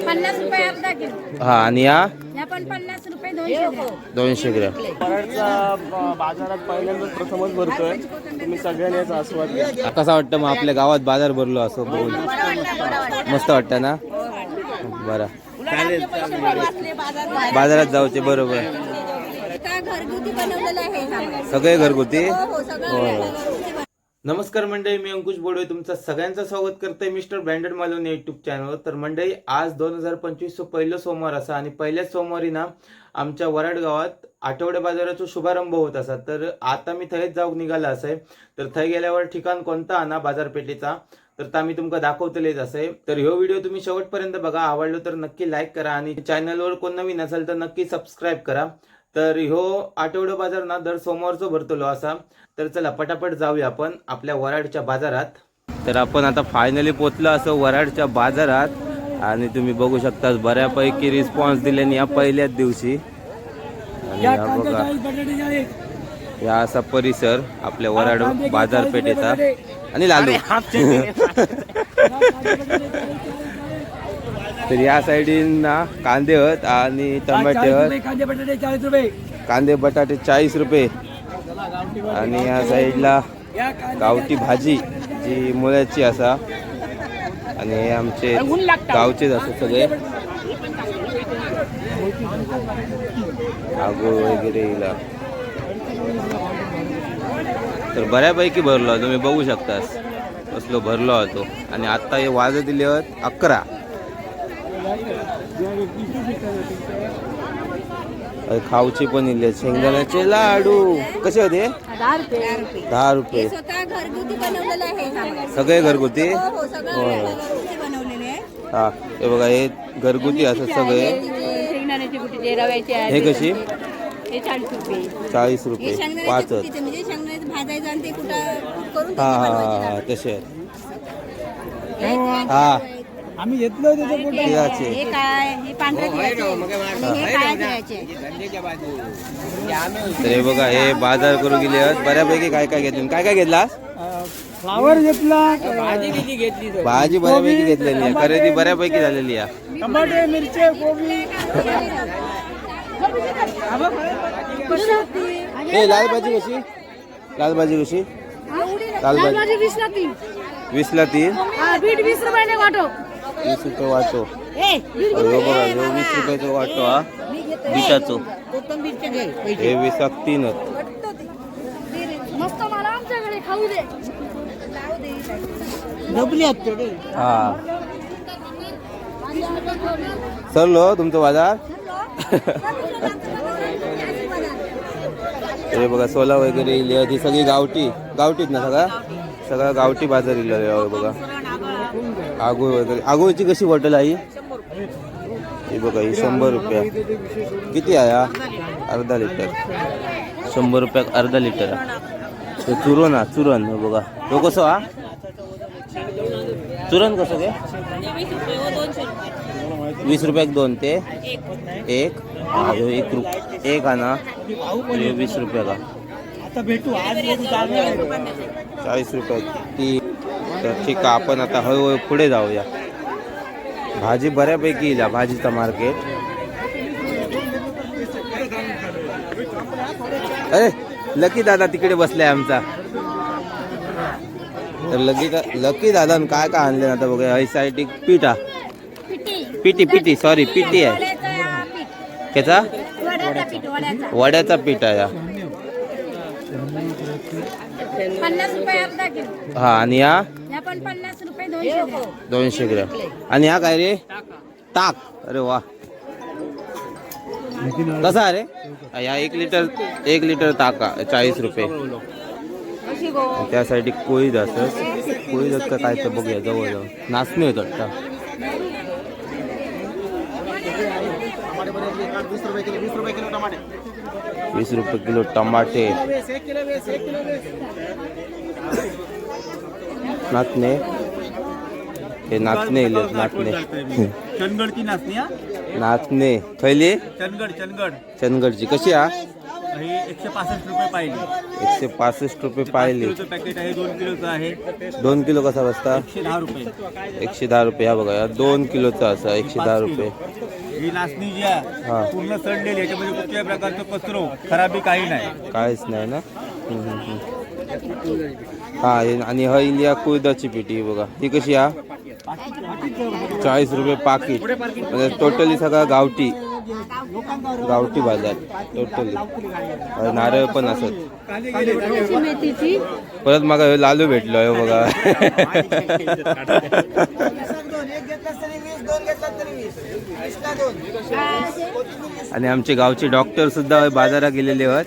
पन्नास रुपये अर्धा किलो. हा आणि या? या पण पन्नास रुपये दोनशे ग्रॅम. दोनशे बाजारात पहिल्यांदाच प्रथमच भरतोय. तुम्ही सगळ्यांनी याचा आस्वाद घ्या. कसा वाटतं मग आपल्या गावात बाजार भरलो असं बघून? मस्त वाटतं ना? बरं. बाजारात जाऊचे बरोबर. का घरगुती बनवलेलं आहे सामान. सगळे घरगुती? हो, हो, सगळं हो. घरगुती नमस्कार मंडळी मी अंकुश बोडवे. तुमचं सगळ्यांचं स्वागत करतोय मिस्टर ब्रँडेड मालवणी युट्यूब चॅनलवर तर मंडळी आज दोन हजार पंचवीस पहिलं सोमवार असा आणि पहिल्याच सोमवारी ना आमच्या वराड गावात आठवडे बाजाराचा शुभारंभ होत असा. तर आता मी थंयच जाऊक निघाला असे तर थंय गेल्यावर ठिकाण कोणता? आणा बाजारपेठेचा. तर ता मी तुमका दाखवतलेच असे तर ह्यो व्हिडिओ तुम्ही शेवटपर्यंत बघा. आवडलो तर नक्की लाईक करा आणि चॅनलवर कोण नवीन असेल तर नक्की सबस्क्राईब करा. तर ह्यो आठवडे बाजार ना दर सोमवारचो भरतलो असा. तर चला पटापट जाऊया आपण आपल्या वराडच्या बाजारात. तर आपण आता फायनली पोचलो असं वराडच्या बाजारात. आणि तुम्ही बघू शकता बऱ्यापैकी रिस्पॉन्स दिल्याने या पहिल्याच दिवशी. आणि हा बघा. या असा परिसर आपल्या वराड बाजारपेठेचा आणि लालू. तर या साईडीन ना कांदे आहेत आणि टमाटे आहेत कांदे बटाटे चाळीस रुपये. कांदे बटाटे चाळीस रुपये. आणि या साईडला गावठी भाजी जी मुळ्याची असा. आणि हे आमचे गावचेच असं सगळे. आगोळ वगैरे इला तर बऱ्यापैकी भरलो. तुम्ही बघू शकतास. कसलो भरलो होतो. आणि आता हे वाजत दिले आहेत अकरा. खाऊचे पण इले शेंगदाण्याचे लाडू. कसे होते? दहा रुपये. दहा रुपये. स्वतः घरगुती बनवलेलं आहे सामान. सगळे घरगुती? हो हो सगळं हो. घरगुती बनवलेले आहे. हा हे बघा हे घरगुती असं सगळे. हे कशी? हे चाळीस रुपये. चाळीस हे रुपये. शेंगदाण्याचे पाच म्हणजे हा हा हा. तसे आहेत. हा. आम्ही घेतलो त्याचं हे तिळाचे. हे काय हे पांढरे तिळाचे आणि हे तिळाचे तर हे बघा हे बाजार करू गेले आहेत. बऱ्यापैकी काय काय घेतलं? काय काय घेतला? फ्लावर घेतला. भाजी किती घेतली भाजी बऱ्यापैकी घेतलेली आहे. खरेदी बऱ्यापैकी झालेली आहे. टमाटे मिरची कोबी. हे लाल भाजी कशी? लाल भाजी कशी? लाल भाजी. वीसला तीन. वीसला तीन. बीट वीस रुपयाने वाटो. वीस रुपये वाटो बघा ह्यो वीस रुपयाचो वाटो हा. बिटाचो. हे वीसाक तीन हा. सरलो तुमचं बाजार. हे बघा सोला वगैरे इली ती सगळी गावठी. गावठीच ना सगळा? सगळा गावठी बाजार इलो बघा. आगोळ वगैरे. आगोळची कशी बॉटल आहे? ही? बघा ही शंभर रुपया. किती आहे हा? अर्धा लिटर. शंभर रुपयाक अर्धा लिटर ते चुरण हा चुरण हे बघा. तो कसं हा? चुरण कसं ते वीस रुपयाक दोन ते एक. हा, एक रुप एक आणा वीस रुपया का? आता भेटू आज भेटू चांगलं चाळीस रुपये. ती तर ठीक आहे आपण आता हळूहळू पुढे जाऊया. भाजी बऱ्यापैकी येईल भाजीचा मार्केट. अरे लकी दादा तिकडे बसलाय आमचा. तर लकी लकी दादा काय काय आणले आता बघा एक पीठ. पिटी पिटी सॉरी पिटी आहे. त्याचा वड्याचा पीठ आहे हा. आणि या रुपये दोनशे ग्रॅम. दोनशे ग्रॅम. आणि हा काय रे? ताक. अरे वा. कसा रे? या एक लिटर एक लिटर ताका चाळीस रुपये. त्यासाठी कोळी जास्त. कोळी जात का काय तर बघूया जवळ जवळ नाचणी होत वाटतं वीस रुपये किलो वीस रुपये किलो टमाटे नाचणे हे नाचणे नाचणे चंदगडची नाचणी नाचणे खैली चंदगड चंदगड. चंदगडची. कशी हा? एकशे पासष्ट रुपये पाहिजे एकशे पासष्ट रुपये पाहिली. पॅकेट आहे दोन किलोचं आहे. दोन किलो कसा बसता? एकशे दहा रुपये. एकशे दहा रुपये. हा बघा दोन किलोचा असा एकशे दहा रुपये. ही नाचणी जी. आहे पूर्ण सडलेली याच्यामध्ये कुठल्याही प्रकारचं कचरो खराबी काही नाही. काहीच नाही ना. हा आणि हा इंडिया कुळदाची पेटी बघा. ही कशी हा? चाळीस रुपये पाकिट. म्हणजे टोटली सगळा गावठी. गावठी बाजार टोटली आणि नारळ पण असत परत मग लालू भेटलो हे. बघा आणि आमचे गावचे डॉक्टर सुद्धा बाजारात गेलेले आहेत.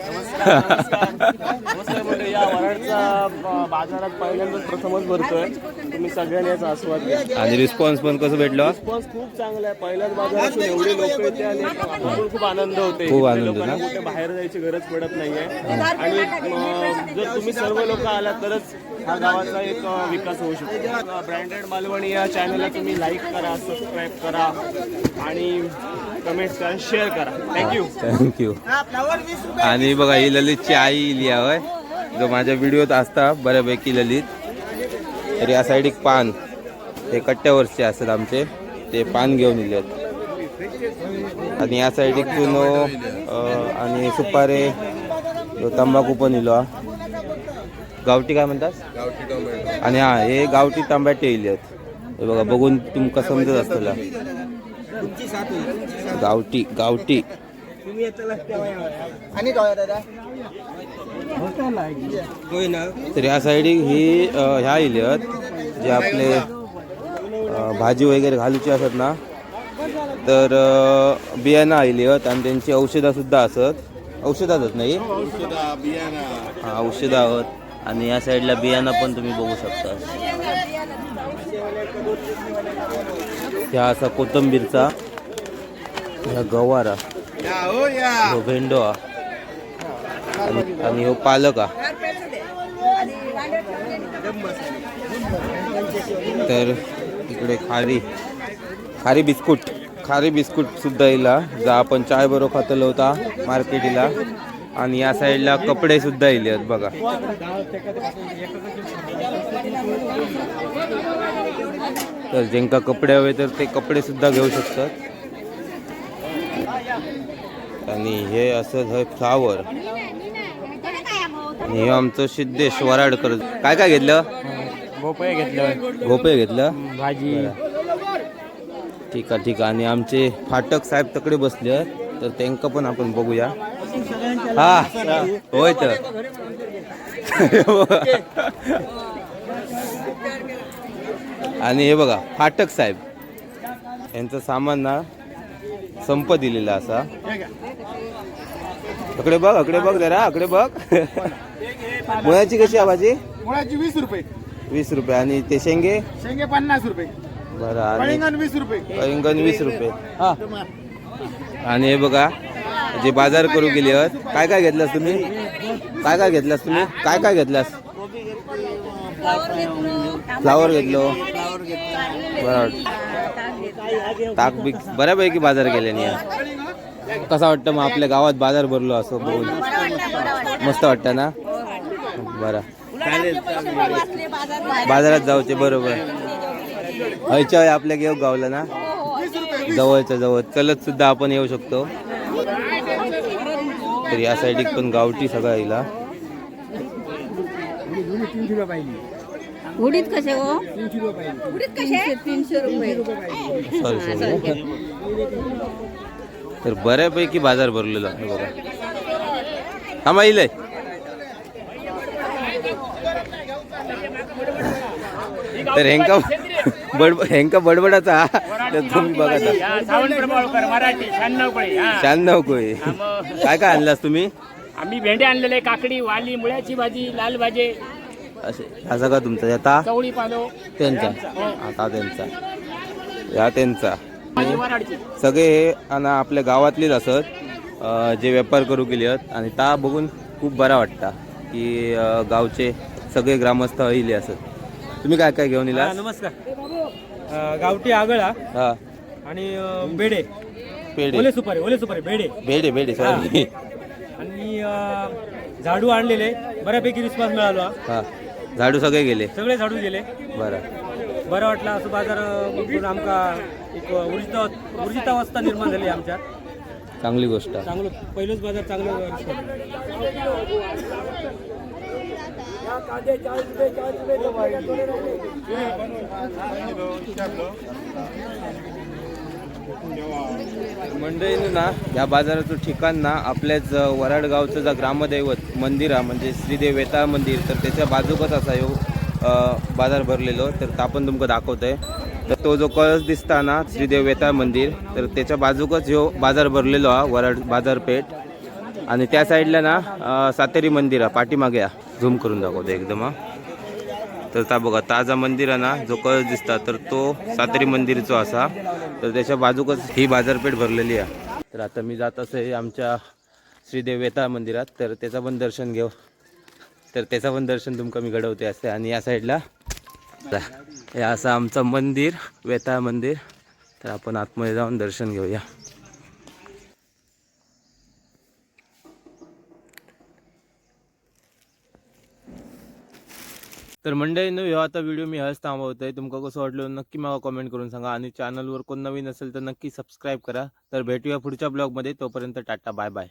या वराडचा बाजारात पहिल्यांदाच प्रथमच भरतोय तुम्ही सगळ्यांनी याचा आस्वाद घ्या आणि रिस्पॉन्स पण कसं भेटलं? रिस्पॉन्स खूप चांगला आहे. पहिल्याच बाजार असून एवढे लोक इथे आले बघून खूप आनंद होते. खूप आनंद ना? कुठे बाहेर जायची गरज पडत नाहीये. आणि जर तुम्ही सर्व लोक आला तरच हा गावाचा एक विकास होऊ शकतो. ब्रँडेड मालवणी या चॅनलला तुम्ही लाईक करा सबस्क्राईब करा. आणि कमेंट्स करा शेअर करा. थँक्यू थँक्यू आणि बघा ही ललितची आई इली आहे जो माझ्या व्हिडिओत असता बऱ्यापैकी ललित. तर या साईड एक पान. हे कट्ट्यावरचे असतात आमचे. ते पान घेऊन इलेत आणि या साईड एक चुनो आणि सुपारे तंबाखू पण इलो हा. गावठी काय म्हणतात? आणि हा हे गावठी तांब्याटे इलेत हे बघा बघून तुमका समजत असतला. गावठी गावठी. तर या साईडीक ही ह्या इल्यात जे आपले भाजी वगैरे घालूची असत ना तर बियाणं आयल्यात आणि त्यांची औषधं सुद्धा असत. औषधं असत नाही? हा औषधं आहोत. आणि या साईडला बियाणं पण तुम्ही बघू शकता. ह्या असा कोथंबीरचा ह्या गवारा हो भेंडो आणि आणि ह्यो पालक हा तर इकडे खारी खारी बिस्कुट खारी बिस्कुट सुद्धा येला जा आपण चाय बरोबर खातलो होता मार्केटीला आणि या साईडला कपडे सुद्धा येले आहेत बघा. तर ज्यांका कपडे हवे तर ते कपडे सुद्धा घेऊ शकतात. आणि हे असं आहे फ्लावर. आणि हे आमचं सिद्धेश वराडकर. काय काय घेतलं? भोपळे घेतलं. गोपे घेतलं? भाजी. ठीक आहे ठीक आहे. आणि आमचे फाटक साहेब तकडे बसले आहेत. तर त्यांका पण आपण बघूया. हा. होय तर. आणि हे बघा फाटक साहेब. यांचं सामान ना संप दिलेला असा. अकडे बघ अकडे बघ जरा अकडे बघ. मुळाची कशी आहे भाजी? मुळाची वीस रुपये. वीस रुपये. आणि ते शेंगे? शेंगे पन्नास रुपये. बरं आणि वीस रुपये. कळिंगण वीस रुपये. आणि हे बघा जे बाजार करू गेले आहेत काय काय घेतलास तुम्ही? काय काय घेतलास तुम्ही? काय काय घेतलास? फ्लावर घेतलो. बरं. ताक बी बऱ्यापैकी बाजार केल्याने कसा वाटतं मग आपल्या गावात बाजार भरलो असं बघून? मस्त वाटतं ना? बरं. बाजारात जाऊचे बरोबर. हयच्या आपल्या घेऊ गावला ना? जवळच्या जवळ. चलत सुद्धा आपण येऊ शकतो. तर या साईडिक पण गावठी सगळं येईल उडीद कसे हो? उडीद कसे? तीनशे रुपये. सॉरी सॉरी तर बऱ्यापैकी बाजार भरलेला आहे बघा. येईल तर हेंका बड हेंका बडबडाचा हा. तर तुम्ही बघा शहाण्णव हा. कोई काय काय आणलास तुम्ही? आम्ही भेंडे आणलेले काकडी वाली मुळ्याची भाजी लाल भाजी. असे हा. सगळा तुमचा आता त्यांचा. आता त्यांचा. या त्यांचा सगळे हे आणि आपल्या गावातलेच असत जे व्यापार करू गेले आहेत. आणि ता बघून खूप बरा वाटता की गावचे सगळे ग्रामस्थ येले असत. तुम्ही काय काय घेऊन येला नमस्कार. गावठी आगळा हा. आणि बेडे. पेढे ओले सुपारी ओले सुपारी बेडे. भेडे भेडे सॉरी आणि झाडू आणलेले. बऱ्यापैकी रिस्पॉन्स मिळाला. हा. झाडू सगळे गेले सगळे झाडू गेले बरं बरं वाटलं असं बाजार बघून आमका एक ऊर्जित ऊर्जितावस्था निर्माण झाली आमच्यात चांगली गोष्ट आहे. चांगलं पहिलंच बाजार चांगलं. मंडळीनं ना या बाजाराचं ठिकाण ना आपल्याच वराडगावचं वराड जा ग्रामदैवत मंदिर आहे म्हणजे श्रीदेव वेताळ मंदिर तर त्याच्या बाजूकच असा ह्यो बाजार भरलेलो तर ता आपण तुमका दाखवतोय. तर तो जो कळस दिसता ना श्रीदेव वेताळ मंदिर तर त्याच्या बाजूकच ह्यो बाजार भरलेलो हा वराड बाजारपेठ. आणि त्या साईडला ना सातेरी मंदिर आहे पाठीमागे झूम करून दाखवतो एकदम हा. तर ता बघा ताजा मंदिर आहे ना जो कळस दिसता तर तो सातेरी मंदिरचो असा. तर त्याच्या बाजूकच ही बाजारपेठ भरलेली आहे. तर आता मी जात असे आमच्या श्रीदेव वेताळ मंदिरात तर त्याचं पण दर्शन घेऊ. तर त्याचं पण दर्शन तुमका मी घडवते असते. आणि या साईडला हे असं आमचं मंदिर वेताळ मंदिर. तर आपण आतमध्ये जाऊन दर्शन घेऊया. तर मंडळींनो ह्यो आता व्हिडिओ मी हळच थांबवतोय. तुमका कसं वाटलं नक्की मला कमेंट करून सांगा आणि चॅनलवर कोण नवीन असेल तर नक्की सबस्क्राईब करा. तर भेटूया पुढच्या ब्लॉगमध्ये तोपर्यंत टाटा बाय बाय